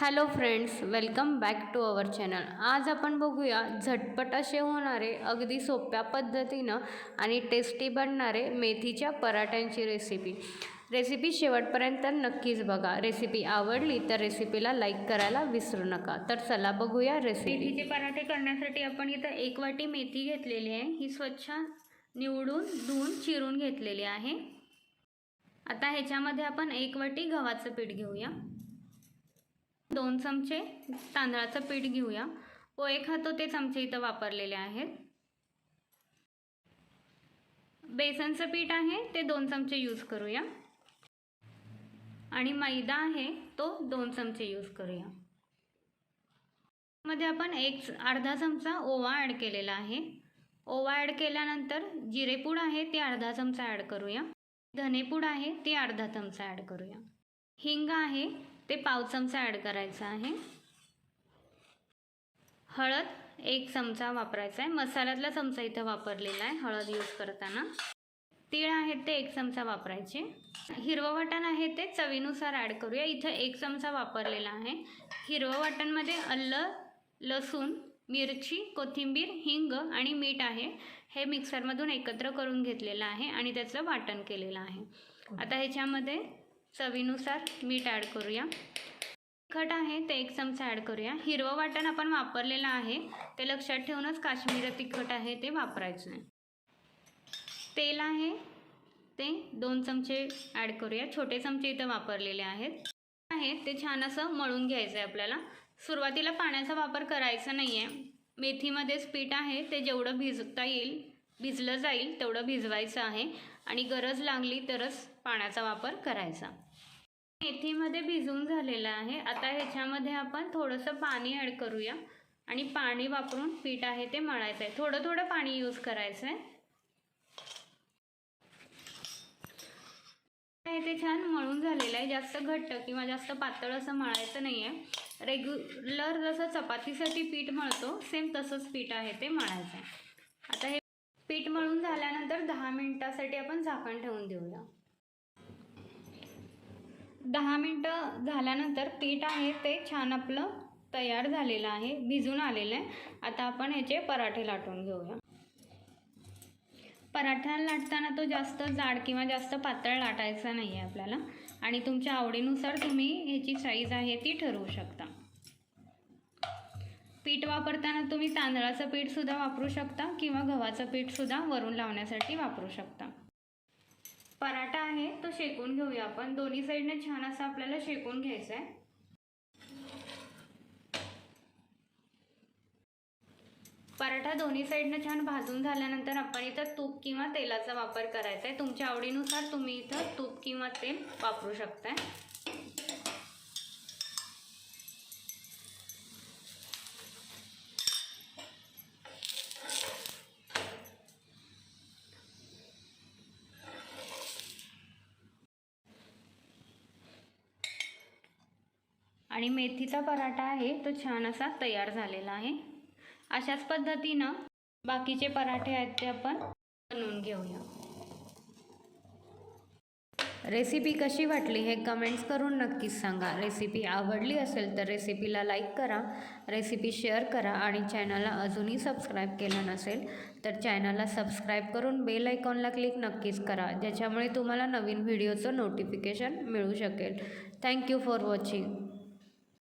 Hello friends welcome back to our channel. आज आपण बघूया झटपट असे होणारे अगदी सोप्या पद्धतीनं आणि टेस्टी बनणारे मेथीच्या पराठ्यांची रेसिपी रेसिपी शेवटपर्यंत नक्कीच बघा. रेसिपी आवडली तर रेसिपीला लाईक करायला विसरू नका. तर चला बघूया रेसिपी मेथीचे पराठे करण्यासाठी आपण इथं एक वाटी मेथी घेतलेली आहे. ही स्वच्छ निवडून धुवून चिरून घेतलेली आहे. आता ह्याच्यामध्ये आपण एक वाटी गव्हाचं पीठ घेऊया. दोन चमचे तांदळाचं पीठ घेऊया. पोहे खातो ते चमचे इथं वापरलेले आहेत. बेसनचं पीठ आहे ते दोन चमचे यूज करूया. आणि मैदा आहे तो दोन चमचे यूज करूया. मध्ये आपण एक अर्धा चमचा ओवा ॲड केलेला आहे. ओवा ॲड केल्यानंतर जिरेपूड आहे ते अर्धा चमचा ॲड करूया. धनेपूड आहे ते अर्धा चमचा ॲड करूया. हिंग आहे ते पाव चमचा ॲड करायचा आहे. हळद एक चमचा वापरायचा आहे. मसाल्यातला चमचा इथं वापरलेला आहे हळद यूज करताना. तीळ आहेत ते एक चमचा वापरायचे. हिरवं वाटण आहे ते चवीनुसार ॲड करूया. इथं एक चमचा वापरलेला आहे. हिरवं वाटणमध्ये अल्ल लसूण मिरची कोथिंबीर हिंग आणि मीठ आहे. हे मिक्सरमधून एकत्र करून घेतलेलं आहे आणि त्याचं वाटण केलेलं आहे. आता ह्याच्यामध्ये चवीनुसार मीठ ॲड करूया. तिखट आहे ते एक चमचा ॲड करूया. हिरवं वाटण आपण वापरलेलं आहे. ते लक्षात ठेवूनच काश्मीरी तिखट आहे ते वापरायचं आहे. तेल आहे ते दोन चमचे ॲड करूया. छोटे चमचे इथं वापरलेले आहेत. आहे ते छान असं मळून घ्यायचं आहे आपल्याला. सुरुवातीला पाण्याचा वापर करायचा नाही आहे मेथीमध्येच पीठ आहे ते जेवढं भिजता येईल भिजलं जाईल तेवढं भिजवायचं आहे. आणि गरज लागली तरच पाण्याचा वापर करायचा. मेथीमध्ये भिजवून झालेलं आहे. आता ह्याच्यामध्ये आपण थोडंसं पाणी ॲड करूया. आणि पाणी वापरून पीठ आहे ते मळायचं आहे थोडं थोडं पाणी यूज करायचं आहे ते छान मळून झालेलं आहे. जास्त घट्ट किंवा जास्त पातळ असं मळायचं नाही आहे रेग्युलर जसं चपातीसाठी पीठ मळतो सेम तसंच पीठ आहे ते मळायचं आहे आता हे पीठ मळून झाल्यानंतर दहा मिनटासाठी आपण झाकण ठेवून देऊया. दहा मिनटं झाल्यानंतर पीठ आहे ते छान आपलं तयार झालेलं आहे भिजून आलेलं आहे. आता आपण ह्याचे पराठे लाटून घेऊया. पराठा लाटताना तो जास्त जाड किंवा जास्त पातळ लाटायचा नाही आहे आपल्याला. आणि तुमच्या आवडीनुसार तुम्ही ह्याची साईज आहे ती ठरवू शकता. पीठ वापरताना तुम्ही तांदळाचं पीठसुद्धा वापरू शकता किंवा गव्हाचं पीठसुद्धा वरून लावण्यासाठी वापरू शकता. पराठा आहे तो शेकून घेऊया आपण. दोन्ही साईडने छान असा आपल्याला शेकून घ्यायचा आहे पराठा दोन्ही साईडनं छान भाजून झाल्यानंतर आपण इथं तूप किंवा तेलाचा वापर करायचा आहे तुमच्या आवडीनुसार तुम्ही इथं तूप किंवा तेल वापरू शकताय. आणि मेथीचा पराठा आहे तो छान असा तयार झालेला आहे. अशाच पद्धतीनं बाकीचे पराठे आहेत ते आपण बनवून घेऊया. रेसिपी कशी वाटली हे कमेंट्स करून नक्कीच सांगा. रेसिपी आवडली असेल तर रेसिपीला लाईक करा रेसिपी शेअर करा आणि चॅनलला अजूनही सबस्क्राईब केलं नसेल तर चॅनलला सबस्क्राईब करून बेल आयकॉनला क्लिक नक्कीच करा ज्याच्यामुळे तुम्हाला नवीन व्हिडिओचं नोटिफिकेशन मिळू शकेल. Thank you for watching.